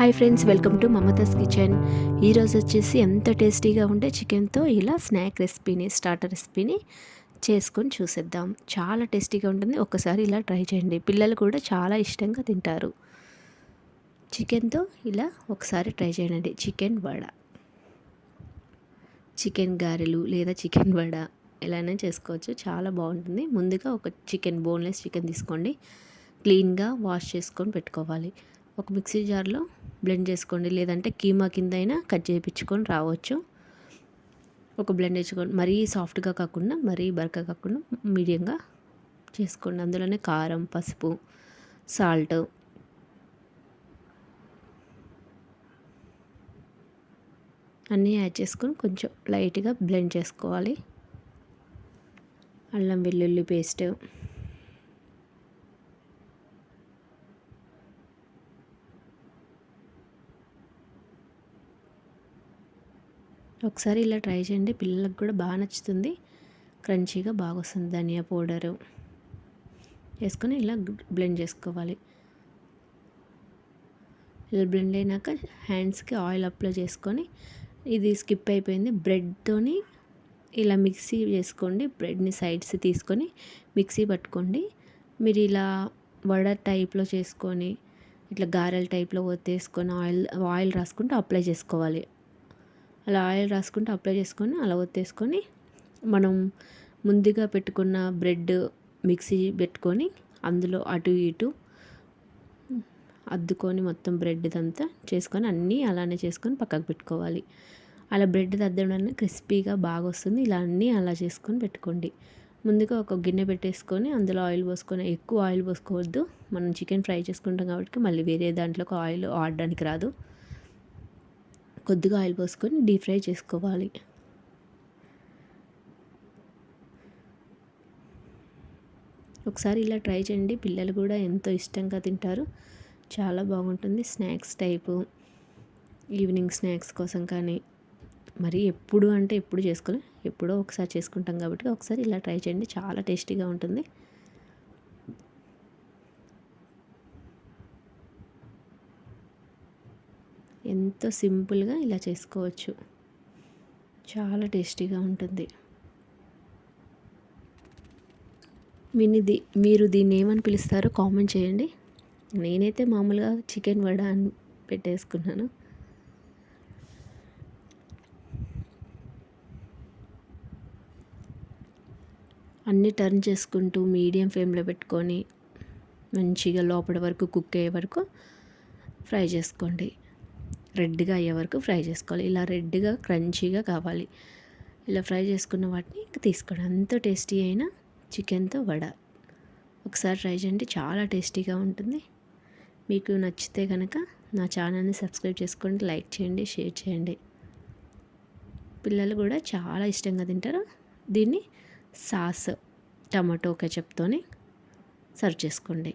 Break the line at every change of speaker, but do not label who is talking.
Hi friends welcome to Mamatha's kitchen ఈరోజు వచ్చేసి ఎంత టేస్టీగా ఉంటే చికెన్తో ఇలా స్నాక్ రెసిపీని స్టార్టర్ రెసిపీని చేసుకొని చూసేద్దాం. చాలా టేస్టీగా ఉంటుంది. ఒక్కసారి ఇలా ట్రై చేయండి. పిల్లలు కూడా చాలా ఇష్టంగా తింటారు. చికెన్తో ఇలా ఒకసారి ట్రై చేయండి. చికెన్ వడ. చికెన్ గారెలు లేదా చికెన్ వడ ఎలానే చేసుకోవచ్చు. చాలా బాగుంటుంది. ముందుగా ఒక చికెన్ బోన్లెస్ చికెన్ తీసుకోండి. క్లీన్గా వాష్ చేసుకొని పెట్టుకోవాలి. ఒక మిక్సీ జార్లో బ్లెండ్ చేసుకోండి. లేదంటే కీమా కింద అయినా కట్ చేయించుకొని రావచ్చు. ఒక బ్లెండ్ వేసుకోండి. మరీ సాఫ్ట్గా కాకుండా మరీ బరక కాకుండా మీడియంగా చేసుకోండి. అందులోనే కారం పసుపు సాల్ట్. అన్నీ యాడ్ చేసుకొని కొంచెం లైట్గా బ్లెండ్ చేసుకోవాలి. అల్లం వెల్లుల్లి పేస్ట్. ఒకసారి ఇలా ట్రై చేయండి. పిల్లలకు కూడా బాగా నచ్చుతుంది. క్రంచీగా బాగా వస్తుంది ధనియా పౌడరు. వేసుకొని ఇలా బ్లెండ్ చేసుకోవాలి. ఇలా బ్లెండ్ అయినాక హ్యాండ్స్కి ఆయిల్ అప్లై చేసుకొని ఇది స్కిప్ అయిపోయింది. బ్రెడ్తోని ఇలా మిక్సీ చేసుకోండి. బ్రెడ్ని సైడ్స్ తీసుకొని మిక్సీ పట్టుకోండి. మీరు ఇలా వడ టైప్లో చేసుకొని ఇట్లా గారెల టైప్లో ఒత్తేసుకొని ఆయిల్ ఆయిల్ రాసుకుంటూ అప్లై చేసుకోవాలి. అలా ఆయిల్ రాసుకుంటూ అప్లై చేసుకొని అలా ఒత్తేసుకొని మనం ముందుగా పెట్టుకున్న బ్రెడ్ మిక్సీ పెట్టుకొని అందులో అటు ఇటు అద్దుకొని మొత్తం బ్రెడ్ అంతా చేసుకొని అన్నీ అలానే చేసుకొని పక్కకు పెట్టుకోవాలి. అలా బ్రెడ్ అద్దడం క్రిస్పీగా బాగా వస్తుంది. ఇలా అన్నీ అలా చేసుకొని పెట్టుకోండి. ముందుగా ఒక గిన్నె పెట్టేసుకొని అందులో ఆయిల్ పోసుకొని ఎక్కువ ఆయిల్ పోసుకోవద్దు. మనం చికెన్ ఫ్రై చేసుకుంటాం కాబట్టి మళ్ళీ వేరే దాంట్లోకి ఆయిల్ ఆడడానికి రాదు. కొద్దిగా ఆయిల్ పోసుకొని డీప్ ఫ్రై చేసుకోవాలి. ఒకసారి ఇలా ట్రై చేయండి. పిల్లలు కూడా ఎంతో ఇష్టంగా తింటారు. చాలా బాగుంటుంది. స్నాక్స్ టైపు ఈవినింగ్ స్నాక్స్ కోసం కానీ మరి ఎప్పుడు అంటే ఎప్పుడు చేసుకోలే. ఎప్పుడో ఒకసారి చేసుకుంటాం కాబట్టి ఒకసారి ఇలా ట్రై చేయండి. చాలా టేస్టీగా ఉంటుంది. ఎంతో సింపుల్గా ఇలా చేసుకోవచ్చు. చాలా టేస్టీగా ఉంటుంది. వినిది మీరు దీన్ని ఏమని పిలుస్తారో కామెంట్ చేయండి. నేనైతే మామూలుగా చికెన్ వడ అని పెట్టేసుకున్నాను. అన్నీ టర్న్ చేసుకుంటూ మీడియం ఫ్లేమ్లో పెట్టుకొని మంచిగా లోపల వరకు కుక్ అయ్యే వరకు ఫ్రై చేసుకోండి. రెడ్గా అయ్యే వరకు ఫ్రై చేసుకోవాలి. ఇలా రెడ్గా క్రంచీగా కావాలి. ఇలా ఫ్రై చేసుకున్న వాటిని ఇంకా తీసుకోండి. అంత టేస్టీ అయిన చికెన్తో వడ. ఒకసారి ట్రై చేయండి. చాలా టేస్టీగా ఉంటుంది. మీకు నచ్చితే కనుక నా ఛానల్ని సబ్స్క్రైబ్ చేసుకోండి. లైక్ చేయండి షేర్ చేయండి. పిల్లలు కూడా చాలా ఇష్టంగా తింటారు. దీన్ని సాస్ టమాటో కెచప్తోని సర్వ్ చేసుకోండి.